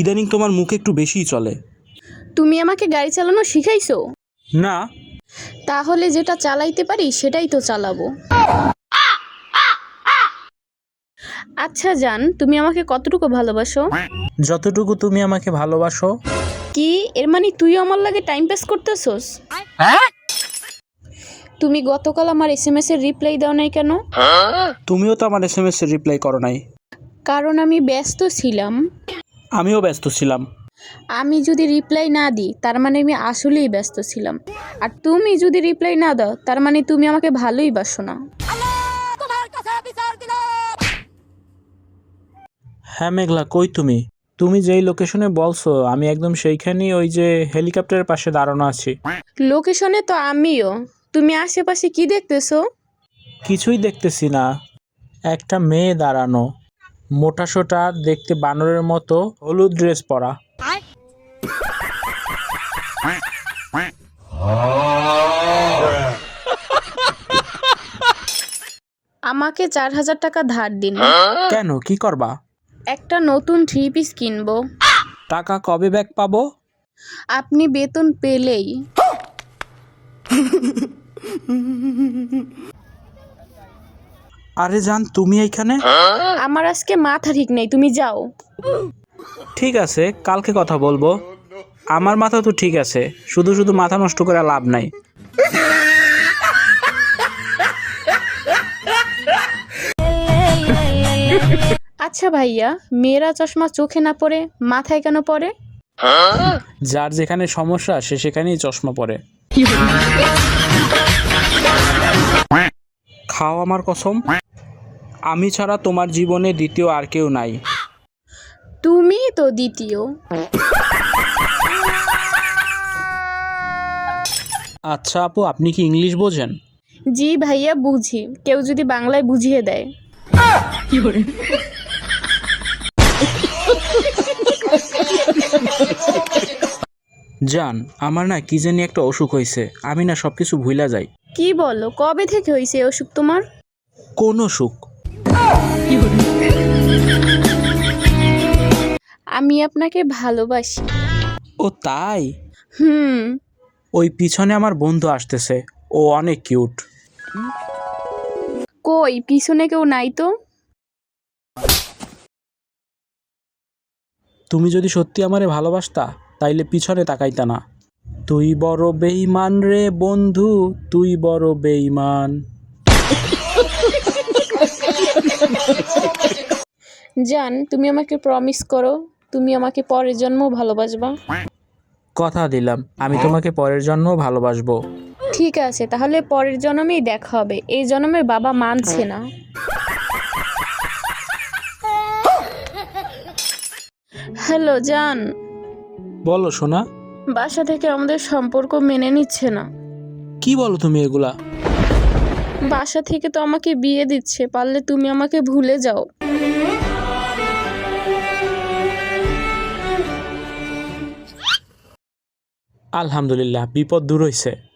ইদানিং তোমার মুখ একটু বেশিই চলে। তুমি আমাকে গাড়ি চালানো শিখাইছো? না। তাহলে যেটা চালাইতে পারি সেটাই তো চালাবো। আচ্ছা জান তুমি আমাকে কতটুকু ভালোবাসো? যতটুকু তুমি আমাকে ভালোবাসো। কি? এর মানে তুইও আমার লাগে টাইম পাস করতেছস? তুমি গতকাল আমার এস এম এস এর রিপ্লাই দাও নাই কেন? তুমিও তো আমার এস এম এস এর রিপ্লাই করো নাই। কারণ আমি ব্যস্ত ছিলাম। আমিও ব্যস্ত ছিলাম। আমি যদি রিপ্লাই না দিই তার মানে আমি আসলেই ব্যস্ত ছিলাম। আর তুমি যদি রিপ্লাই না দাও তার মানে তুমি আমাকে ভালোই বাসো না। হ্যাঁ মেঘলা কই তুমি? তুমি যেই লোকেশনে বলছো আমি একদম সেইখানেই ওই যে হেলিকপ্টারের পাশে দাঁড়ানো আছি। লোকেশনে তো আমিও। তুমি আশেপাশে কি দেখতেছো? কিছুই দেখতেছি না। একটা মেয়ে দাঁড়ানো। মোটা সোটা দেখতে বানরের মতো হলুদ ড্রেস পরা। আমাকে চার হাজার টাকা ধার দিন। কেন? কি করবা? একটা নতুন থ্রি পিস কিনবো। টাকা কবে ব্যাক পাবো? আপনি বেতন পেলেই। আরে জান তুমি এইখানে? আমার আজকে মাথা ঠিক নেই তুমি যাও। ঠিক আছে কালকে কথা বলব। আমার মাথা তো ঠিক আছে শুধু শুধু মাথা নষ্ট করে লাভ নাই। আচ্ছা ভাইয়া মেয়েরা চশমা চোখে না পড়ে মাথায় কেন পড়ে? যার যেখানে সমস্যা সে সেখানেই চশমা পরে খাও আমার কসম। আমি ছাড়া তোমার জীবনে দ্বিতীয় আর কেউ নাই। তুমি তো দ্বিতীয়। আচ্ছা আপু আপনি কি ইংলিশ বোঝেন? জি ভাইয়া বুঝি। কেউ যদি বাংলায় বুঝিয়ে দেয়। জান আমার না কি জানি একটা অসুখ হয়েছে। আমি না সব কিছু ভুলা যাই। কি বলো কবে থেকে হয়েছে এই অসুখ তোমার? কোন অসুখ? আমি আপনাকে ভালোবাসি। ও তাই? হুম। ওই পিছনে আমার বন্ধু আসতেছে। ও অনেক কিউট। কই? পিছনে কেউ নাই তো? তুমি যদি সত্যি আমারে ভালোবাসতা তাইলে পিছনে তাকাইতা না। তুই বড় বেইমান রে বন্ধু তুই বড় বেইমান জান তুমি আমাকে প্রমিস করো তুমি আমাকে পরের জন্মও ভালোবাসবা। কথা দিলাম আমি তোমাকে পরের জন্য ভালোবাসবো। ঠিক আছে তাহলে পরের জন্মেই দেখা হবে এই জন্মের বাবা মানছে না। হ্যালো জান। বলো সোনা। বাসা থেকে আমাদের সম্পর্ক মেনে নিচ্ছে না। কি বলো তুমি এগুলা? বাসা থেকে তো আমাকে বিয়ে দিচ্ছে, পারলে তুমি আমাকে ভুলে যাও। আলহামদুলিল্লাহ, বিপদ দূর হইছে।